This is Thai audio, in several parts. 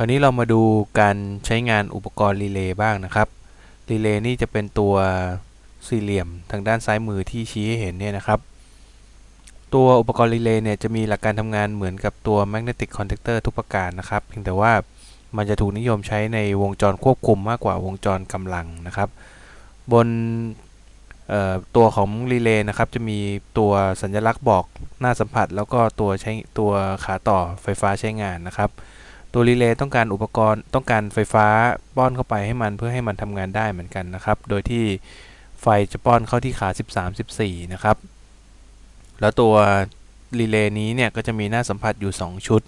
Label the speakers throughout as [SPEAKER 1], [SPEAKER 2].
[SPEAKER 1] คราวนี้เรามาดูการใช้งานอุปกรณ์รีเลย์บ้างนะครับรีเลย์นี่จะเป็นตัวสี่เหลี่ยมทางด้านซ้ายมือที่ชี้ให้เห็นเนี่ยนะครับ ตัวอุปกรณ์รีเลย์เนี่ยจะมีหลักการทำงานเหมือนกับตัว magnetic contactor ทุกประการนะครับ เพียงแต่ว่ามันจะถูกนิยมใช้ในวงจรควบคุมมากกว่าวงจรกำลังนะครับ บนตัวของรีเลย์นะครับจะมีตัวสัญลักษณ์บอกหน้าสัมผัส แล้วก็ตัวใช้ตัวขาต่อไฟฟ้าใช้งานนะครับ ตัวรีเลย์ต้องการอุปกรณ์ต้องการไฟฟ้าป้อนเข้าไปให้มันเพื่อให้มันทำงานได้เหมือนกันนะครับ โดยที่ไฟจะป้อนเข้าที่ขา 13 14 นะครับ แล้วตัวรีเลย์นี้เนี่ยก็จะมีหน้าสัมผัสอยู่ 2 ชุด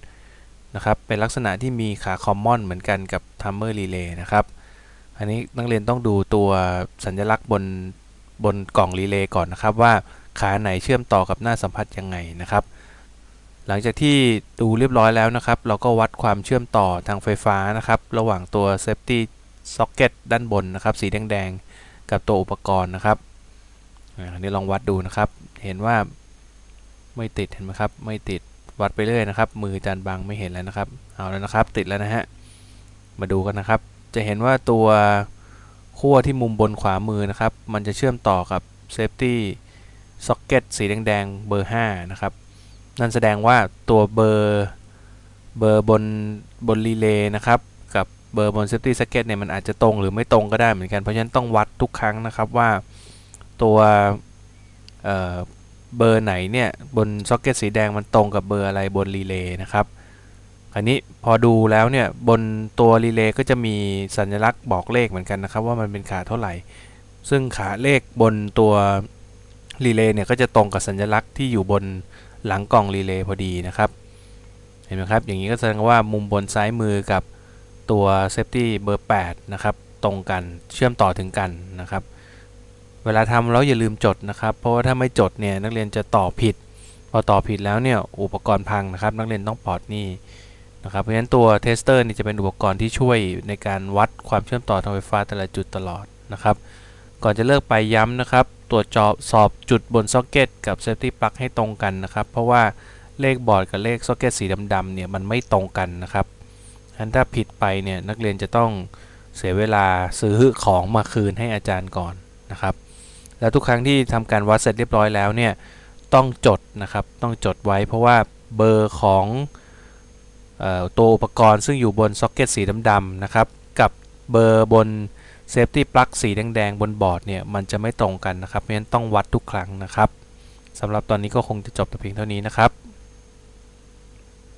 [SPEAKER 1] นะครับ เป็นลักษณะที่มีขาคอมมอนเหมือนกันกับทัมเมอร์รีเลย์นะครับ อันนี้นักเรียนต้องดูตัวสัญลักษณ์บนบนกล่องรีเลย์ก่อนนะครับว่าขาไหนเชื่อมต่อกับหน้าสัมผัสยังไงนะครับ หลังจากที่ดูเรียบร้อยแล้วนะครับ เราก็วัดความเชื่อมต่อทางไฟฟ้านะครับ ระหว่างตัว safety socket ด้านบนนะครับ สีแดงๆ กับตัวอุปกรณ์นะครับอันนี้ลองวัดดูนะครับ เห็นว่าไม่ติดเห็นไหมครับ ไม่ติดวัดไปเรื่อยนะครับ มือจานบางไม่เห็นแล้วนะครับ เอาแล้วนะครับ ติดแล้วนะฮะ มาดูกันนะครับ จะเห็นว่าตัวขั้วที่มุมบนขวามือนะครับ มันจะเชื่อมต่อกับ safety socket สีแดงๆ เบอร์ 5 นะครับ นั่นแสดงว่าตัวเบอร์เบอร์บนบนรีเลย์นะครับกับเบอร์บน safety socket เนี่ยมันอาจจะตรงหรือไม่ตรงก็ได้เหมือนกันเพราะฉะนั้นต้องวัดทุกครั้งนะครับว่าตัวเเบอร์ไหนเนี่ยบนซ็อกเก็ตสีแดงมันตรงกับเบอร์อะไรบนรีเลย์นะครับอันนี้พอดูแล้วเนี่ยบนตัวรีเลย์ก็จะมีสัญลักษณ์บอกเลขเหมือนกันนะครับว่ามันเป็นขาเท่าไหร่ ซึ่งขาเลขบนตัวรีเลย์เนี่ยก็จะตรงกับสัญลักษณ์ที่อยู่บน หลังกล่องรีเลย์พอดีนะครับ เห็นไหมครับ อย่างนี้ก็แสดงว่ามุมบนซ้ายมือกับตัวเซฟตี้เบอร์8นะครับ ตรงกันเชื่อมต่อถึงกันนะครับ เวลาทำแล้วอย่าลืมจดนะครับ เพราะว่าถ้าไม่จดเนี่ยนักเรียนจะต่อผิด พอต่อผิดแล้วเนี่ยอุปกรณ์พังนะครับ นักเรียนต้องปลอดหนี่นะครับ เพราะฉะนั้นตัวเทสเตอร์นี่จะเป็นอุปกรณ์ที่ช่วยในการวัดความเชื่อมต่อทางไฟฟ้าแต่ละจุดตลอดนะครับ ก่อนจะเลิกไปย้ำนะครับ ตรวจอสอบจุดบนซ็อกเก็ตกับเซฟตี้ปลั๊กให้ตรงกันนะครับ เพราะว่าเลขบอร์ดกับเลขซ็อกเก็ตสีดำๆเนี่ยมันไม่ตรงกันนะครับงั้นถ้าผิดไปเนี่ยนักเรียนจะต้องเสียเวลาซื้อของมาคืนให้อาจารย์ก่อนนะครับ แล้วทุกครั้งที่ทำการวัดเสร็จเรียบร้อยแล้วเนี่ยต้องจดนะครับต้องจดไว้เพราะว่าเบอร์ของออตัวอุปกรณ์ซึ่งอยู่บนซ็อกเก็ตสีดำๆนะครับ กับเบอร์บน เซฟตี้ปลั๊กสีแดงๆ บนบอร์ดเนี่ยมันจะไม่ตรงกันนะครับเพราะฉะนั้นต้องวัดทุกครั้งนะครับสำหรับตอนนี้ก็คงจะจบแต่เพียงเท่านี้นะครับ